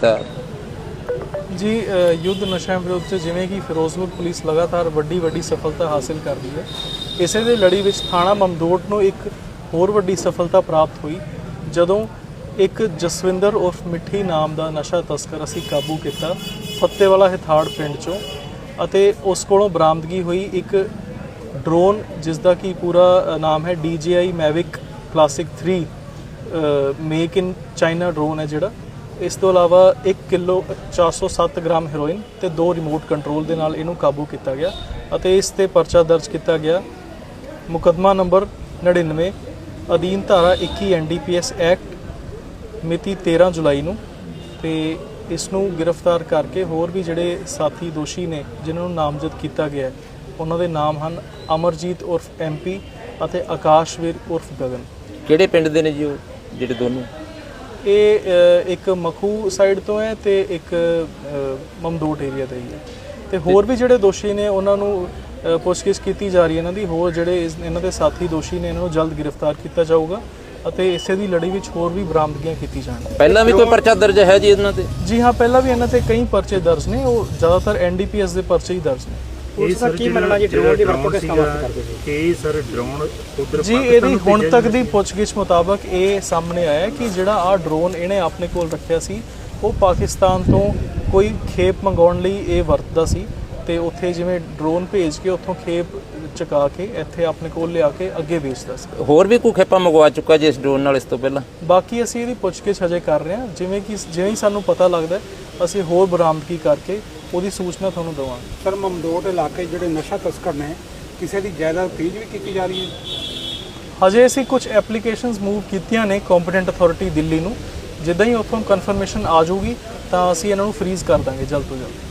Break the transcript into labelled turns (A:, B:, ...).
A: ਕੀਤਾ।
B: ਜੀ ਯੁੱਧ ਨਸ਼ਿਆਂ ਵਿਰੁੱਧ 'ਚ ਜਿਵੇਂ ਕਿ ਫਿਰੋਜ਼ਪੁਰ ਪੁਲਿਸ ਲਗਾਤਾਰ ਵੱਡੀ ਵੱਡੀ ਸਫਲਤਾ ਹਾਸਲ ਕਰ ਰਹੀ ਹੈ, ਇਸੇ ਦੇ ਲੜੀ ਵਿੱਚ ਥਾਣਾ ਮਮਦੋਟ ਨੂੰ ਇੱਕ ਹੋਰ ਵੱਡੀ ਸਫਲਤਾ ਪ੍ਰਾਪਤ ਹੋਈ, ਜਦੋਂ ਇੱਕ ਜਸਵਿੰਦਰ ਉਰਫ ਮਿੱਠੀ ਨਾਮ ਦਾ ਨਸ਼ਾ ਤਸਕਰ ਅਸੀਂ ਕਾਬੂ ਕੀਤਾ ਫੱਤੇਵਾਲਾ ਹਿਥਾੜ ਪਿੰਡ ਚੋਂ ਅਤੇ ਉਸ ਕੋਲੋਂ ਬਰਾਮਦਗੀ ਹੋਈ ਇੱਕ ਡਰੋਨ ਜਿਸ ਦਾ ਕੀ ਪੂਰਾ ਨਾਮ ਹੈ DJI Mavic Classic 3 make in China drone ਹੈ ਜਿਹੜਾ। ਇਸ ਤੋਂ ਇਲਾਵਾ 1 ਕਿਲੋ 407 ਗ੍ਰਾਮ ਹੈਰੋਇਨ ਤੇ ਦੋ ਰਿਮੋਟ ਕੰਟਰੋਲ ਦੇ ਨਾਲ ਇਹਨੂੰ ਕਾਬੂ ਕੀਤਾ ਗਿਆ ਅਤੇ ਇਸ ਤੇ ਪਰਚਾ ਦਰਜ ਕੀਤਾ ਗਿਆ। ਮੁਕੱਦਮਾ ਨੰਬਰ 99 ਅਧੀਨ ਧਾਰਾ 21 ਐਨਡੀਪੀਐਸ ਐਕਟ ਮਿਤੀ 13 ਜੁਲਾਈ ਨੂੰ ਤੇ ਇਸ ਨੂੰ ਗ੍ਰਿਫਤਾਰ ਕਰਕੇ ਹੋਰ ਵੀ ਜਿਹੜੇ ਸਾਥੀ ਦੋਸ਼ੀ ਨੇ ਜਿਨ੍ਹਾਂ ਨੂੰ ਨਾਮਜ਼ਦ ਕੀਤਾ ਗਿਆ ਉਹਨਾਂ ਦੇ ਨਾਮ ਹਨ ਅਮਰਜੀਤ ਉਰਫ ਐਮਪੀ ਅਤੇ ਆਕਾਸ਼ਵੀਰ ਉਰਫ ਗਗਨ।
A: ਕਿਹੜੇ ਪਿੰਡ ਦੇ ਨੇ ਜੀ ਉਹ, ਜਿਹੜੇ ਦੋਨੋਂ?
B: ਇਹ ਇੱਕ ਮਖੂ ਸਾਈਡ ਤੋਂ ਹੈ ਤੇ ਇੱਕ ਮਮਦੋਟ ਏਰੀਆ ਦਾ ਹੀ ਹੈ। ਤੇ ਹੋਰ ਵੀ ਜਿਹੜੇ ਦੋਸ਼ੀ ਨੇ ਉਹਨਾਂ ਨੂੰ ਪੁੱਛਗਿੱਛ ਕੀਤੀ ਜਾ ਰਹੀ ਹੈ ਇਹਨਾਂ ਦੀ। ਹੋਰ ਜਿਹੜੇ ਇਹਨਾਂ ਦੇ ਸਾਥੀ ਦੋਸ਼ੀ ਨੇ ਇਹਨਾਂ ਨੂੰ ਜਲਦ ਗ੍ਰਿਫਤਾਰ ਕੀਤਾ ਜਾਊਗਾ ਅਤੇ ਇਸੇ ਦੀ ਲੜੀ ਵਿੱਚ ਹੋਰ ਵੀ ਬਰਾਮਦਗੀਆਂ ਕੀਤੀ ਜਾਣਗੀਆਂ।
A: ਪਹਿਲਾਂ ਵੀ ਕੋਈ ਪਰਚਾ ਦਰਜ ਹੈ ਜੀ ਇਹਨਾਂ ਤੇ?
B: ਜੀ ਹਾਂ ਪਹਿਲਾਂ ਵੀ ਇਹਨਾਂ ਤੇ ਕਈ ਪਰਚੇ ਦਰਜ ਨੇ। ਉਹ ਜ਼ਿਆਦਾਤਰ ਐਨਡੀਪੀਐਸ ਦੇ ਪਰਚੇ ਹੀ ਦਰਜ ਨੇ।
C: ਇਹ ਸਰ ਕੀ ਮੰਨਣਾ ਜੀ? ਡਰੋਨ ਦੀ ਵਰਤੋਂ ਕਿਸ ਕੰਮ ਵਾਸਤੇ ਕਰਦੇ ਸੀ? ਇਹ ਸਰ ਡਰੋਨ ਉਧਰ
B: ਜੀ ਇਹਦੀ ਹੁਣ ਤੱਕ ਦੀ ਪੁੱਛਗਿੱਛ ਮੁਤਾਬਕ ਇਹ ਸਾਹਮਣੇ ਆਇਆ ਕਿ ਜਿਹੜਾ ਆ ਡਰੋਨ ਇਹਨੇ ਆਪਣੇ ਕੋਲ ਰੱਖਿਆ ਸੀ ਉਹ ਪਾਕਿਸਤਾਨ ਤੋਂ ਕੋਈ ਖੇਪ ਮੰਗਾਉਣ ਲਈ ਇਹ ਵਰਤਦਾ ਸੀ ਤੇ ਉੱਥੇ ਜਿਵੇਂ ਡਰੋਨ ਭੇਜ ਕੇ ਉੱਥੋਂ ਖੇਪ ਚੁਕਾ ਕੇ ਇੱਥੇ ਆਪਣੇ ਕੋਲ ਲਿਆ ਕੇ ਅੱਗੇ ਵੇਚਦਾ ਸੀ।
A: ਹੋਰ ਵੀ ਕੋਈ ਖੇਪਾ ਮੰਗਵਾ ਚੁੱਕਾ ਜੀ ਇਸ ਡਰੋਨ ਨਾਲ ਇਸ ਤੋਂ ਪਹਿਲਾਂ?
B: ਬਾਕੀ ਅਸੀਂ ਇਹਦੀ ਪੁੱਛਗਿੱਛ ਹਜੇ ਕਰ ਰਹੇ ਹਾਂ ਜਿਵੇਂ ਕਿ ਜਿਵੇਂ ਹੀ ਸਾਨੂੰ ਪਤਾ ਲੱਗਦਾ ਅਸੀਂ ਹੋਰ ਬਰਾਮਦਗੀ ਕਰਕੇ ਉਹਦੀ ਸੂਚਨਾ ਤੁਹਾਨੂੰ ਦੇਵਾਂਗੇ
C: ਸਰ ਮਮਦੋਟ ਇਲਾਕੇ ਜਿਹੜੇ ਨਸ਼ਾ ਤਸਕਰ ਨੇ ਕਿਸੇ ਦੀ ਜਾਇਦਾਦ ਫ੍ਰੀਜ ਵੀ ਕੀਤੀ ਜਾ ਰਹੀ ਹੈ?
B: ਹਜੇ ਅਸੀਂ ਕੁਝ ਐਪਲੀਕੇਸ਼ਨਸ ਮੂਵ ਕੀਤੀਆਂ ਨੇ ਕੰਪੀਟੈਂਟ ਅਥਾਰਟੀ ਦਿੱਲੀ ਨੂੰ। ਜਿੱਦਾਂ ਹੀ ਉੱਥੋਂ ਕਨਫਰਮੇਸ਼ਨ ਆ ਜਾਊਗੀ ਤਾਂ ਅਸੀਂ ਇਹਨਾਂ ਨੂੰ ਫ੍ਰੀਜ਼ ਕਰ ਦਾਂਗੇ ਜਲਦ ਤੋਂ ਜਲਦ।